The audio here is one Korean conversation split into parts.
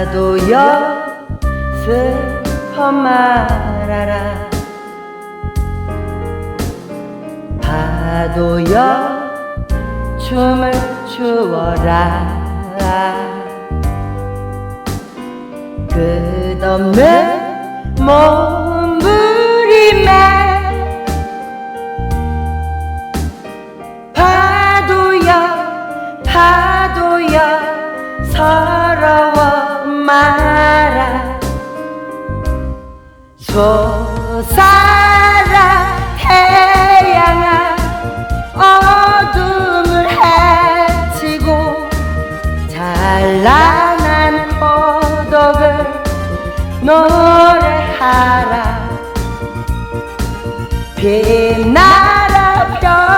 파도여 슬퍼 말아라. 파도 여 춤을 추어라. 끝없는 몸부림에 파도여 파도여 서 말아. 솟아라 태양아 어둠을 헤치고 찬란한 고독을 노래하라. 빛나라 별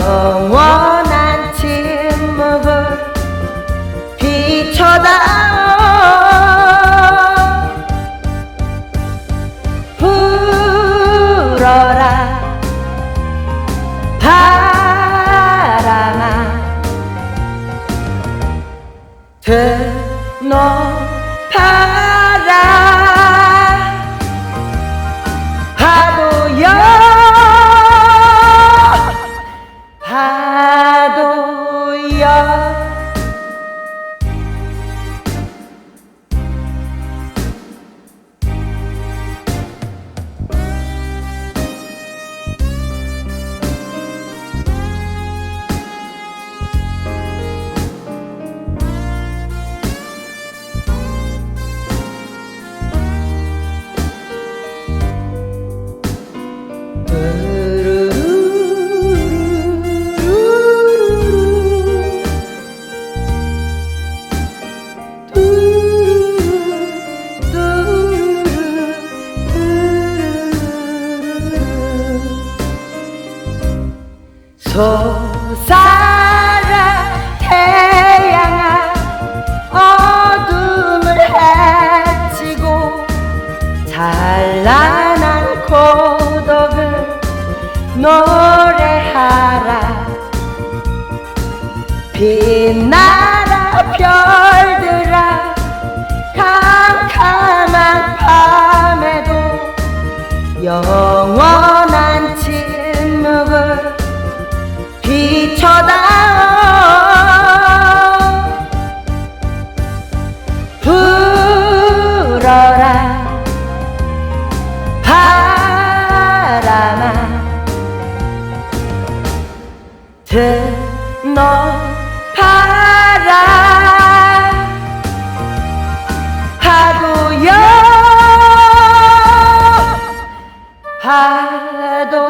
영원한 침묵을 비춰다오. 불어라. 바람아. 드높아 솟아라 태양아 어둠을 헤치고 찬란한 고독을 노래하라. 빛나라 별들아 캄캄한 밤에도 영원한 침묵을 비춰다오. 불어라. 바람아 드높아라. 파도여 파도여